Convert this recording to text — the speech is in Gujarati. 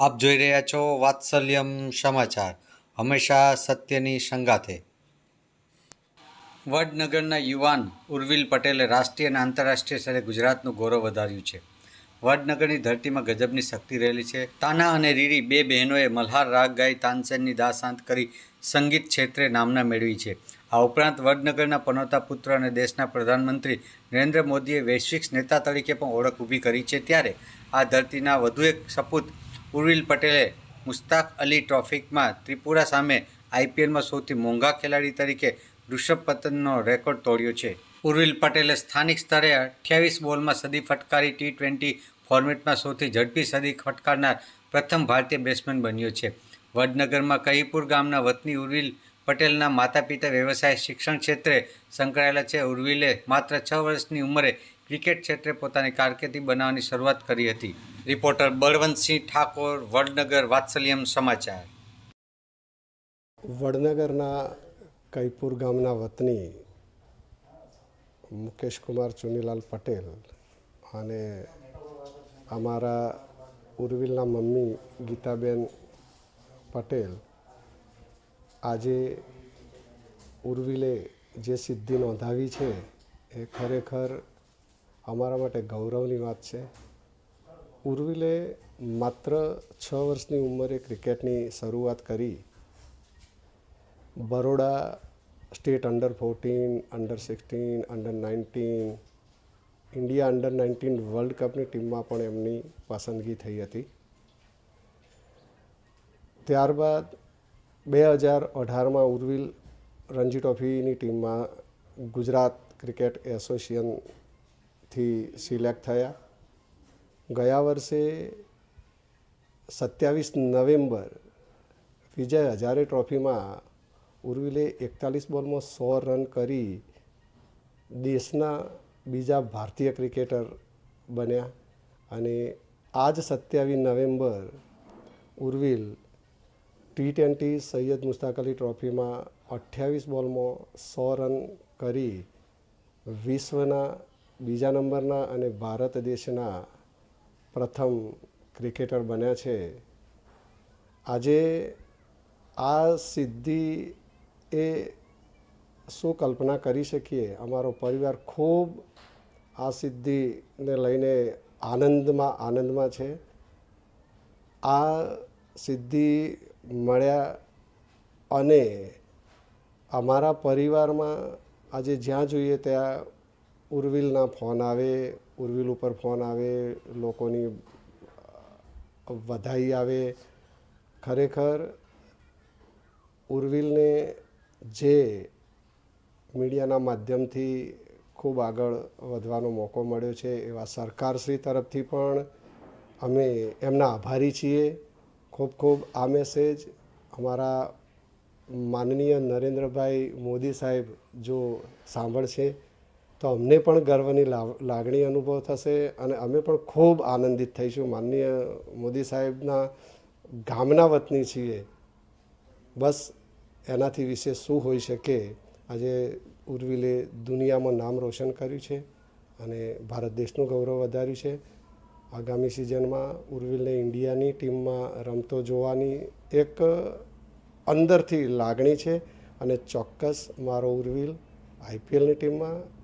આપ જોઈ રહ્યા છો વાત્સલ્યમ સમાચાર. હંમેશા સત્યની સંગાથે. વડનગરના યુવાન ઉર્વિલ પટેલે રાષ્ટ્રીય અને આંતરરાષ્ટ્રીય સ્તરે ગુજરાતનું ગૌરવ વધાર્યું છે. વડનગરની ધરતીમાં ગજબની શક્તિ રહેલી છે. તાના અને રીરી બે બહેનોએ મલ્હાર રાગ ગાઈ તાનસેનની દાસાંત કરી સંગીત ક્ષેત્રે નામના મેળવી છે. આ ઉપરાંત વડનગરના પનોતા પુત્ર અને દેશના પ્રધાનમંત્રી નરેન્દ્ર મોદીએ વૈશ્વિક નેતા તરીકે પણ ઓળખ ઊભી કરી છે. ત્યારે આ ધરતીના વધુ એક સપૂત ઉર્વિલ પટેલે મુસ્તાક અલી ટ્રોફિકમાં ત્રિપુરા સામે આઈપીએલમાં સૌથી મોંઘા ખેલાડી તરીકે ઋષભ પતનનો રેકોર્ડ તોડ્યો છે. ઉર્વિલ પટેલે સ્થાનિક સ્તરે અઠ્યાવીસ બોલમાં સદી ફટકારી ટી ટ્વેન્ટી ફોર્મેટમાં સૌથી ઝડપી સદી ફટકારનાર પ્રથમ ભારતીય બેટ્સમેન બન્યો છે. વડનગરમાં કહીપુર ગામના વતની ઉર્વિલ પટેલના માતા પિતા વ્યવસાય શિક્ષણ ક્ષેત્રે સંકળાયેલા છે. ઉર્વિલે માત્ર છ વર્ષની ઉંમરે ક્રિકેટ ક્ષેત્રે પોતાની કારકિર્દી બનાવવાની શરૂઆત કરી હતી. રિપોર્ટર બળવંતસિંહ ઠાકોર, વડનગર વાત્સલ્યમ સમાચાર. વડનગરના કૈપુર ગામના વતની મુકેશ કુમાર, ચુનીલાલ પટેલ અને અમારા ઉર્વિલના મમ્મી ગીતાબેન પટેલ આજે ઉર્વિલે જે સિદ્ધિ નોંધાવી છે એ ખરેખર અમારા માટે ગૌરવની વાત છે. ઉર્વિલે માત્ર છ વર્ષની ઉંમરે ક્રિકેટની શરૂઆત કરી. Baroda state under fourteen, under sixteen, under nineteen, India under nineteen world કપની ટીમમાં પણ એમની પસંદગી થઈ હતી. ત્યારબાદ બે હજાર અઢારમાં ઉર્વિલ રણજી ટ્રોફીની ટીમમાં ગુજરાત ક્રિકેટ એસોસિએશનથી સિલેક્ટ થયા. ગયા વર્ષે સત્યાવીસ નવેમ્બર વિજય હજારે ટ્રોફીમાં ઉર્વિલે એકતાલીસ બોલમાં સો રન કરી દેશના બીજા ભારતીય ક્રિકેટર બન્યા અને આજ સત્યાવીસ November Urvil T twenty Syed Mushtaq Ali ટ્રોફીમાં અઠ્યાવીસ બોલમાં સો રન કરી વિશ્વના બીજા નંબરના અને ભારત દેશના પ્રથમ ક્રિકેટર બન્યા છે. આજે આ સિદ્ધિ એ શું કલ્પના કરી શકીએ? અમારો પરિવાર ખૂબ આ સિદ્ધિને લઈને આનંદમાં આનંદમાં છે. આ સિદ્ધિ મળ્યા અને અમારા પરિવારમાં આજે જ્યાં જોઈએ ત્યાં ઉર્વિલના ફોન આવે, ઉર્વિલ ઉપર ફોન આવે, લોકોની વધાઈ આવે. ખરેખર ઉર્વિલને જે મીડિયાના માધ્યમથી ખૂબ આગળ વધવાનો મોકો મળ્યો છે એવા સરકારશ્રી તરફથી પણ અમે એમના આભારી છીએ. ખૂબ ખૂબ આ મેસેજ અમારા માનનીય નરેન્દ્રભાઈ મોદી સાહેબ જો સાંભળશે તો અમને પણ ગર્વની લાગણી અનુભવ થશે અને અમે પણ ખૂબ આનંદિત થઈશું. માનનીય મોદી સાહેબના ગામના વતની છીએ. બસ એનાથી વિશેષ શું હોઈ શકે? આજે ઉર્વિલે દુનિયામાં નામ રોશન કર્યું છે અને ભારત દેશનું ગૌરવ વધાર્યું છે. આગામી સિઝનમાં ઉર્વિલને ઇન્ડિયાની ટીમમાં રમતો જોવાની એક અંદરથી લાગણી છે અને ચોક્કસ મારો ઉર્વિલ આઈપીએલની ટીમમાં